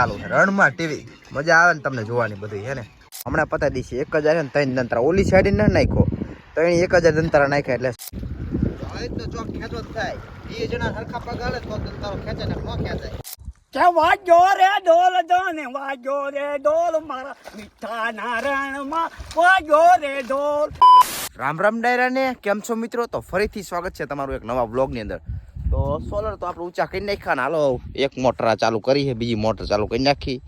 ચાલુ છે. રણમાં ટીવી. મજા આવે ને તમને જોવાની બધી હે ને? હમણાં પતા દીધી એક હજાર ને ત્રણ દંતરા ઓલી સાઈડ ના નાખ્યો. તો એને એક હજાર દંતરા નાખ્યા એટલે ચોક ખેંચો થાય. એ જણા સરખા પગ તો દંતારો ખેંચે ને ન ખેંચાય કે વાજો રે ડોલ દોને વાજો રે ડોલ મારા મીઠા નારણમાં. વાજો રે ડોલ. રામ રામ ડાયરા ને કેમ છો મિત્રો? તો ફરીથી સ્વાગત છે તમારું એક નવા બ્લોગની અંદર. તો સોલર તો આપણે ઊંચા કરી નાખ્યા ને હાલો, એક મોટર આ ચાલુ કરી છે, બીજી મોટર ચાલુ કરી નાખી.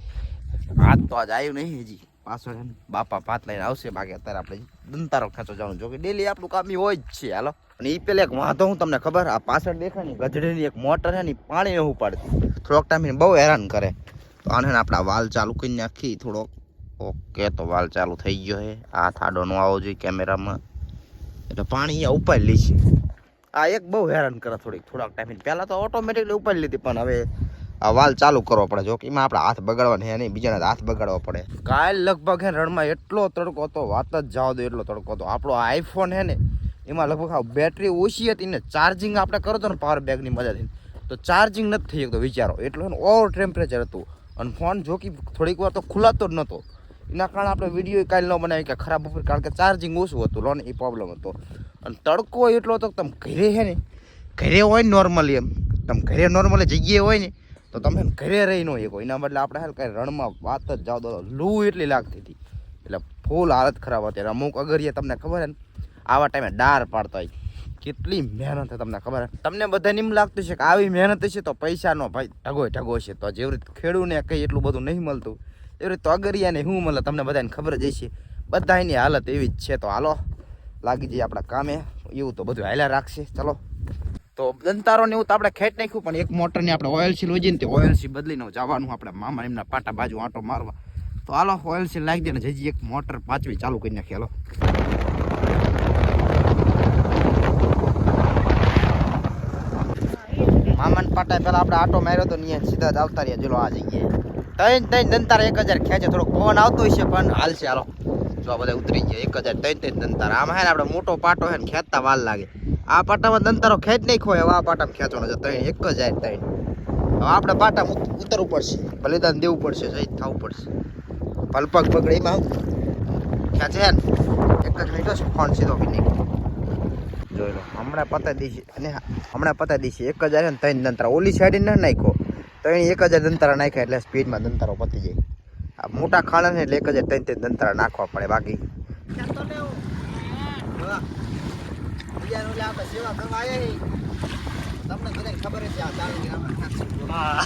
આજ તો આજ આવ્યું નહીં હજી. પાછળ બાપા ભાત લઈને આવશે. બાકી અત્યારે આપણે દંતારો ખેંચો જવાનું. જો કે ડેલી આપણું કામ હોય જ છે. હાલો. અને એ પેલા એક વાંધો હું તમને ખબર, આ પાછળ દેખાય ને, ગધડીની એક મોટર છે ને પાણી નહીં ઉપાડતી. થોડોક ટાઈમ બહુ હેરાન કરે. તો આને આપણા વાલ ચાલુ કરી નાખી. થોડોક, ઓકે, તો વાલ ચાલુ થઈ ગયો છે. હાથ આડો નો આવવો જોઈએ કેમેરામાં. એટલે પાણી અહીંયા ઉપાડી લે છે આ એક બહુ હેરાન કરે થોડીક, થોડાક ટાઈમ પહેલાં તો ઓટોમેટિકલી ઉપાડી લીધી, પણ હવે આ વાલ ચાલુ કરવો પડે. જો કે એમાં આપણે હાથ બગાડવા હે નહીં, બીજાના હાથ બગાડવા પડે. કાલ લગભગ હે રણમાં એટલો તડકો હતો, વાત જ જાવ દો, એટલો તડકો હતો. આપણો આઈફોન હે ને, એમાં લગભગ આ બેટરી ઓછી હતી ને ચાર્જિંગ આપણે કરો તો ને પાવર બેગની મદદથી. તો ચાર્જિંગ નથી થઈ શકતો, વિચારો. એટલો ઓવર ટેમ્પરેચર હતું. અને ફોન જો કે થોડીક વાર તો ખુલાતો જ નહોતો એના કારણે આપણે વીડિયો કાલે ન બનાવી કે ખરાબ ઉપર કારણ કે ચાર્જિંગ ઓછું હતું લો ને એ પ્રોબ્લેમ હતો. અને તડકો એટલો હતો તમે ઘરે છે ને, ઘરે હોય ને નોર્મલી એમ, તમે ઘરે નોર્મલી જગ્યાએ હોય ને, તો તમે ઘરે રહી ન શકો. એના બદલે આપણે હાલ કાંઈ રણમાં વાત જ જાઓ તો લૂ એટલી લાગતી હતી. એટલે ફૂલ હાલત ખરાબ હતી. અમુક અગરિયા તમને ખબર હે ને, આવા ટાઈમે ડાર પાડતા હોય. કેટલી મહેનત તમને ખબર તમને બધાને એમ લાગતું છે કે આવી મહેનત છે તો પૈસાનો ભાઈ ઢગો ઢગો છે. તો જેવી રીતે ખેડૂને કંઈ એટલું બધું નહીં મળતું. એવી તો અગરિયાને શું મળે તમને બધાને ખબર જ હશે. બધાની હાલત એવી જ છે તો હાલો, લાગી જઈએ આપણા કામે. એવું તો બધું હાલ્યા રાખશે. ચલો. તો દંતારો ને એવું તો આપણે ખેંચ નાખ્યું, પણ એક મોટરની આપણે ઓઇલ સીલ ને તે ઓઇલ સીલ બદલીને જવાનું આપણે મામા એમના પાટા બાજુ આંટો મારવા. તો હાલો ઓઇલ સીલ નાખી દે ને જજી એક મોટર પાછવી ચાલુ કરી નાખી. હાલો. મામાન પાટા પેલા આપણે આટો માર્યો તો નહીં સીધા જ આવતા રહ્યા. ચલો, આ જગ્યાએ. ત્રણ ત્રણ દંતારા એક હજાર ખેંચે, થોડોક પવન આવતો છે પણ હાલશે હાલો. જો આ બધા ઉતરી ગયા, એક હજાર ત્રણ ત્રણ દંતારા. આમાં હે ને આપણે મોટો પાટો હે ને ખેંચતા વાર લાગે. આ પાટામાં દંતારો ખેંચ નહીં ખોય આ પાટામાં ખેંચવાનો છે. ત્રણ, એક જાય ત્રણ. હવે આપણે પાટા ઉતરવું પડશે. બલિદાન દેવું પડશે સહિત થવું પડશે. પલપગ પગડે એમાં ખેંચે ને. એક જ મિનિટ ફોન સીધો બી નહીં જોઈ લો, હમણાં પતા દીધી અને હમણાં પતા દીધી એક હજાર ત્રણ દંતરા. ઓલી સાઈડ ના નાખ્યો. ત્રણ એક હજાર દંતારા નાખ્યા એટલે સ્પીડમાં દંતારો પતી જાય. આ મોટા ખાડા ને એટલે એક હજાર ત્રણ ત્રણ દંતારા નાખવા પડે બાકી. આ.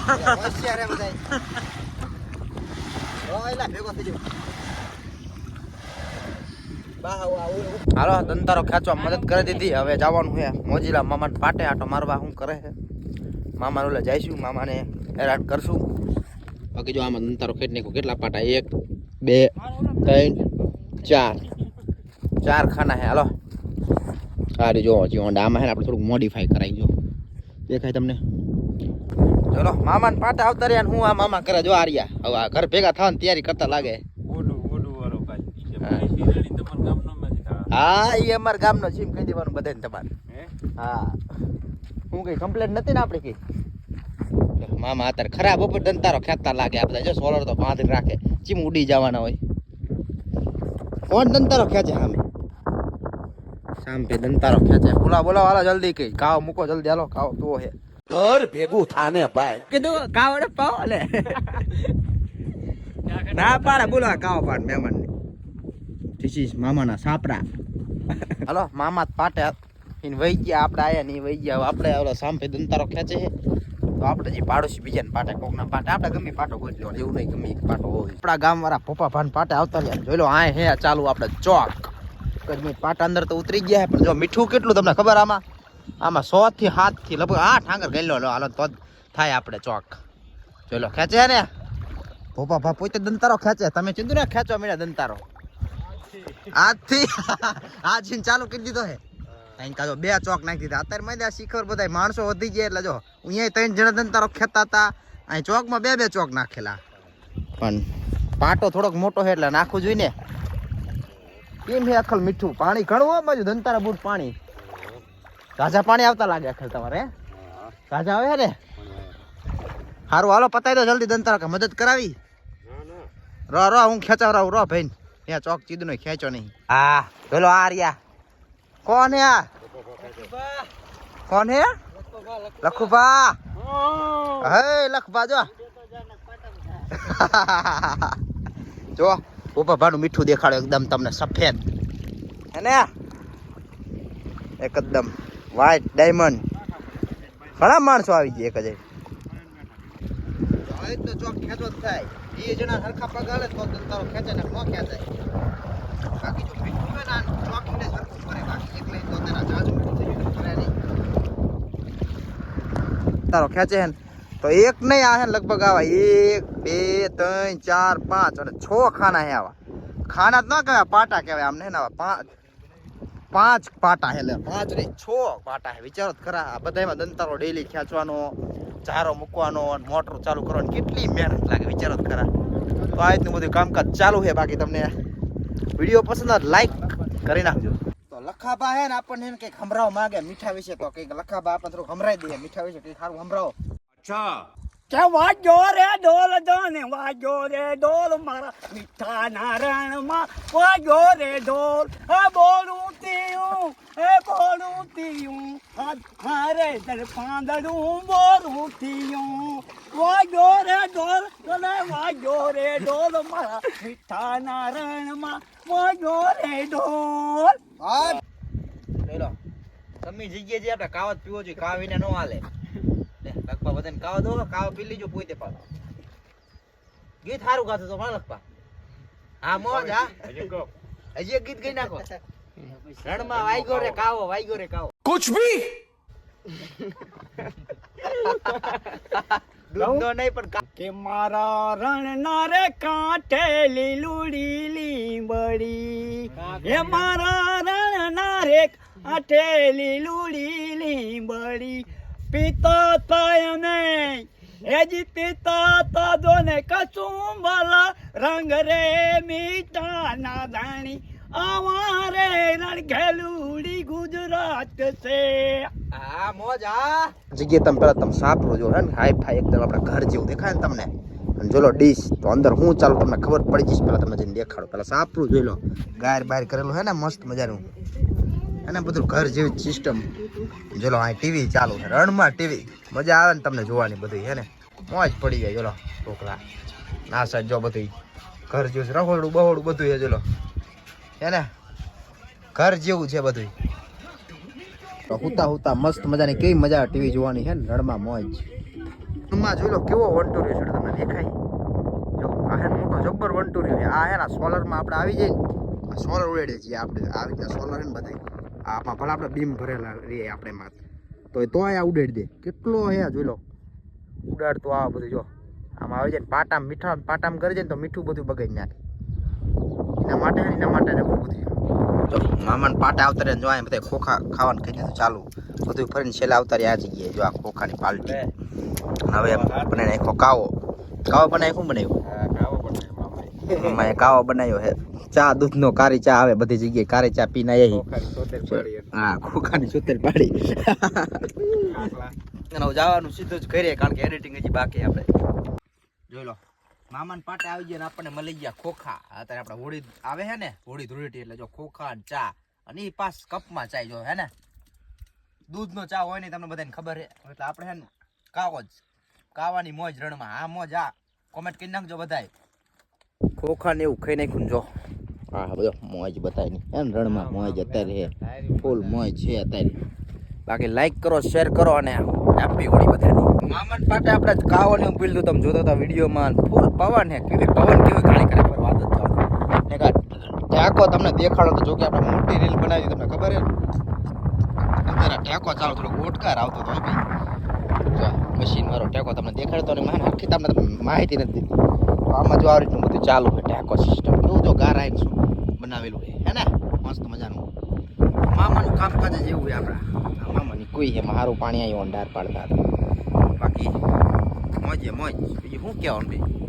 હાલો દંતારો ખેંચવા મદદ કરી દીધી. હવે જવાનું છે મોજીલા મામા પાટે આટો મારવા શું કરે છે? મામા ઓલા જઈશું મામાને હેરાન કરશું. બાકી જો આમાં દંતારો ખેડ નાખો કેટલા પાટા? એક બે ત્રણ ચાર. ચાર ખાના હે હાલો. સારી જો હજી હોન્ડા આમાં હે આપણે થોડુંક મોડિફાઈ કરાવી જો. દેખાય તમને? ચલો મામાને પાટા આવતા રહ્યા હું આ મામા કરે જો આર્યા હવે આ ઘર ભેગા થવાની તૈયારી કરતા લાગે. હા. એ અમારા ગામનો જીમ કહી દેવાનું બધાને તમારે. હા. હું કઈ કમ્પ્લેટ નથી ને આપણે કઈ? મામા અત્યારે ખરાબ ઉપર દંતારો ખેંચતા લાગે આ બધા જો સોલર તો બાંધી રાખે. ચીમ ઉડી જવાના હોય. કોણ દંતારો ખેંચે સામે? સામે દંતારો ખેંચે. બોલા બોલા વાલા જલ્દી કઈ. કાવ મૂકો જલ્દી હાલો કાવ તો હે. ઘર ભેગું થાને ભાઈ. કીધું કાવડે પાવ લે. ના પાડે બોલો કાવ પાડ મહેમાન ધીસ ઇઝ મામાના સાપરા. હાલો મામા પાટે ઇન વહી ગયા, આપણે આયા નહીં, વહી ગયા. આપણે ઓલો સાંભે દંતારો ખેંચે તો આપણે જે પાડોશી બીજાને પાટે, કોકના પાટે. આપણે ગમે પાટો ગોતી લેવાનો એવું નહીં ગમે પાટો હોય. આપણા ગામ વાળા પપ્પા ભાન પાટે આવતા રહ્યા. જોઈ લો આ હે ચાલુ આપણે ચોક. ગરમી પાટા અંદર તો ઉતરી ગયા પણ જો મીઠું કેટલું તમને ખબર આમાં? આમાં સો થી સાતથી લગભગ આઠ આંગર ગઈ લો, હાલો, તો થાય આપણે ચોક. જોઈ લો, ખેંચે ને. ભોપા ભા પોતે દંતારો ખેંચે. તમે ચિંતુ ને ખેંચવા મળ્યા દંતારો? આજથી આજથી ચાલુ કરી દીધો હે. અહીં કાજો બે ચોક નાખી દીધા. અત્યારે મેં શિખર બધા માણસો વધી ગયા એટલે જો અહીંયા ત્રણ જણા ધન તારો ખેતા હતા. અહીં ચોકમાં બે બે ચોક નાખેલા. પણ પાટો થોડોક મોટો છે એટલે નાખવું જોઈએ ને. કેમ છે અખલ મીઠું? પાણી ઘણું હોય બાજુ દંતારા બૂટ પાણી. તાજા પાણી આવતા લાગે અખલ તમારે હે? તાજા આવે ને? સારું હાલો પતાવી દો જલ્દી દંતરા કે મદદ કરાવી. રો રો હું ખેંચાવ રહું રો ભાઈ ત્યાં ચોક ચીદનો ખેંચો નહીં. હા પેલો આ રહ્યા. કોણ હે? કોણ હે? લખુભા. હે, લખભા, જો. જો ઉપાભાનું મીઠું દેખાડો એકદમ તમને સફેદ. હે ને એકદમ વ્હાઈટ ડાયમંડ ઘણા માણસો આવી ગયા એક જ તો ચોક ખેંચો થાય. એ જણા હરખા પગાલે તો તારો ખેંચે ને ન ખેંચાય. બાકી જો મીઠું હોય ને આ ચોકીને સરખું કરે બાકી એકલે તો તેના જાજુ મીઠું થઈ ગયું કરે નહીં તારો ખેંચે હે ને? તો એક નહીં આ હે ને લગભગ આવા. એક, બે, ત્રણ, ચાર, પાંચ અને છ ખાના હે આવા. ખાના જ ન કહેવાય, પાટા કહેવાય આમને હે ને આવા. પાંચ પાંચ પાટા હે લે. પાંચ નહીં, છ પાટા હે. વિચારો જ ખરા, આ બધામાં દંતારો ડેલી ખેંચવાનો ચારો મૂકવાનો અને મોટર ચાલુ કરવાની કેટલી મહેનત લાગે, વિચારો જ ખરા. તો આ રીતનું બધું કામકાજ ચાલુ છે બાકી તમને. વીડિયો પસંદ આવે લાઈક કરી નાખજો. તો લખાબા હે ને આપણને એને કંઈક સંભળાવ માંગે મીઠા વિશે તો કંઈક લખાબા આપણને થોડું હમરાઈ દઈએ મીઠા વિશે કંઈક સારું સંભળાવો કે વાજો રે ઢોલ દોને વાજો રે ડોલ મારા મીઠા નારાયણમાં વાજો રે ડોલ હે બોલું તીયું હે બોલું તીયું હારે દર પાંદડું બોલું તીયું વાજો રે ઢોલ તને વાજો રે ઢોલ મારા મીઠા નારણમાં વાજો રે ઢોલ. લો તમે જગ્યાએ જે આપણે કાવત પીવો જોઈએ કાવ વિના નો હાલે. લે લખપા બધાને કાવ દો કાવ પી લીજો પોતે પાછો ગીત સારું ગાતો તો પણ લખપા હા મોજ હા? હજી એક ગીત ગઈ નાખો. રણમાં વાગ્યો રે કાવો વાગ્યો રે કાવો. કુછ ભી? દૂધનો નહીં પણ કે મારા રણ ના રે કાંઠે લીલુડી લીંબડી. એ મારા રણ ના રે કાંઠે લીલુડી લીંબડી. પિતા થાય નહીં એજી પિતા તાદો ને કચુંબલા રંગ રે મીઠા ના દાણી. અમારે રણઘેલુડી ગુજરાત છે. આ મોજ હા. જગ્યાએ તમે પેલા તમે સાપરો જો હે ને હાઈ ફાઈ એકદમ આપણા ઘર જેવું દેખાય ને તમને. અને જોલો ડીશ તો અંદર હું ચાલુ તમને ખબર પડી જઈશ પેલા તમે જઈને દેખાડો. પેલા સાપરું જોઈ લો. ગાયર બાયર કરેલું હે ને મસ્ત મજાનું. અને બધું ઘર જેવી સિસ્ટમ જોલો અહીં ટીવી ચાલુ છે રણમાં ટીવી. મજા આવે ને તમને જોવાની બધી હે ને. મોજ પડી જાય જોલો ઢોકળા ના સાહેબ જો બધું. ઘર જેવું રહોડું બહોડું બધું છે જોલો. હે ને? ઘર જેવું છે બધું હુતા હુતા મસ્ત મજાની કેવી મજા ટીવી જોવાની છે ને રણમાં મોજ. રણમાં જોઈ લો કેવો વંટોરિયો છે તમને દેખાય? જો આ હે મોટો જબ્બર વંટોરિયો છે. આ હે ને સોલરમાં આપણે આવી જાય આ સોલર ઉડે છીએ આપણે. આવી રીતના સોલર ને બધા આમાં ભલે આપણે બીમ ભરેલા રહીએ આપણે એમાં તો તો આ ઉડાડી દે. કેટલો હે જોઈ લો. ઉડાડતો આ બધું જો. આમાં આવી જાય ને પાટામ મીઠા પાટામ કરી જાય ને તો મીઠું બધું બગાડી નાખે. એના માટે એના માટે જ આવું બધું મામાને પાટા આવતા જો આ બધા ખોખા ખાવાનું કહી દીધું ચાલુ. બધું ફરીને છેલ્લા આવતા આ જગ્યાએ જો આ ખોખાની પાલટી. હવે બનાવી નાખો કાવો. કાવો બનાવી શું બનાવ્યું? કાવો બનાવ્યો હે. ચા દૂધનો કારી ચા આવે બધી જગ્યાએ કારી ચા પીને આવી હા. ખોખાની ચોતેર પાડી જવાનું સીધું જ કરીએ કારણ કે એડિટિંગ હજી બાકી આપણે. જોઈ લો. મામાને પાટે આવી ગયા ને આપણને મળી ગયા ખોખા. અત્યારે આપણે હોળી આવે છે ને હોળી ધૂળેટી એટલે જો ખોખા ને ચા. અને એ પાસ કપમાં ચાય જો હે ને? દૂધનો ચા હોય ને તમને બધાને ખબર છે એટલે આપણે હે ને કાવો જ કાવાની મોજ રણમાં. આ મોજ આ કોમેન્ટ કરી નાખજો બધાય. ખોખા ને એવું ખાઈ નાખ્યું જો. હા બધો મોજ બતાવી હે ને રણમાં મોજ અત્યારે ફૂલ મોજ છે અત્યારે. બાકી લાઈક કરો શેર કરો અને આપી હોળી બધાની. મામન પાટે આપણે કાવો ને પીલું તમે જોતા હતા વિડીયોમાં ફૂલ પવન હે. કેવી પવન, કેવી ઘણી કરે પર વાત જ કા ટેકો તમને દેખાડો તો જો કે આપણે મોટી રીલ બનાવી તમને ખબર હે અત્યારે ટેકો ચાલો થોડો ઓટકાર આવતો હતો ભાઈ. મશીન વાળો ટેકો તમને દેખાડતો ને મને આખી તમને માહિતી નથી તો આમાં જો આ રીતનું બધું ચાલુ હોય ટેકો સિસ્ટમ કેવું જો ગારા શું બનાવેલું હોય હે ને? મસ્ત મજાનું. મામાનું કામકાજ એવું હોય આપણા. મામાની કોઈ એમાં મારું પાણી આવ્યું અંધાર પાડતા હતા. બાકી મોજે મોજ બીજું શું કહેવાનું ભાઈ